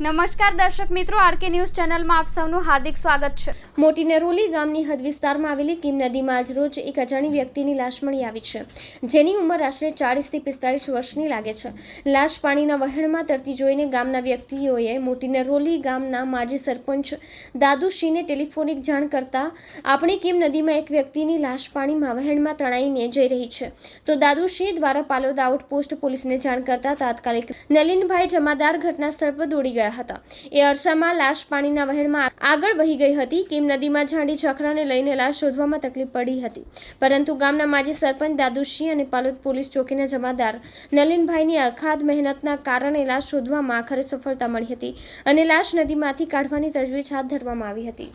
નમસ્કાર દર્શક મિત્રો, આરકે ન્યૂઝ ચેનલમાં આપ સૌનું હાર્દિક સ્વાગત છે. મોટી નરોલી ગામની હદ વિસ્તારમાં આવેલી કિમ નદીમાં આજ રોજ એક અજાણી વ્યક્તિની લાશ મળી આવી છે, જેની ઉંમર આશરે ચાળીસથી પિસ્તાળીસ વર્ષની લાગે છે. લાશ પાણીના વહેણમાં તરતી જોઈને ગામના વ્યક્તિઓએ મોટી નરોલી ગામના માજી સરપંચ દાદુશીને ટેલિફોનિક જાણ કરતા આપણી કિમ નદીમાં એક વ્યક્તિની લાશ પાણીમાં વહેણમાં તણાઈને જઈ રહી છે. તો દાદુશી દ્વારા પાલોદ આઉટપોસ્ટ પોલીસને જાણ કરતા તાત્કાલિક નલિનભાઈ જમાદાર ઘટના સ્થળ પર દોડી ગયા હતા. એ અરસામાં લાશ પાણીના વહેણમાં આગળ વહી ગઈ હતી. કિમ નદીમાં ઝાંડી ઝાખરાને લઈને લાશ શોધવામાં તકલીફ પડી હતી. પરંતુ ગામના માજી સરપંચ દાદુશી અને પાલોદ પોલીસ ચોકીના જમાદાર નલિનભાઈની અખાદ મહેનતના કારણે લાશ શોધવામાં આખરે સફળતા મળી હતી અને લાશ નદીમાંથી કાઢવાની તજવીજ હાથ ધરવામાં આવી હતી.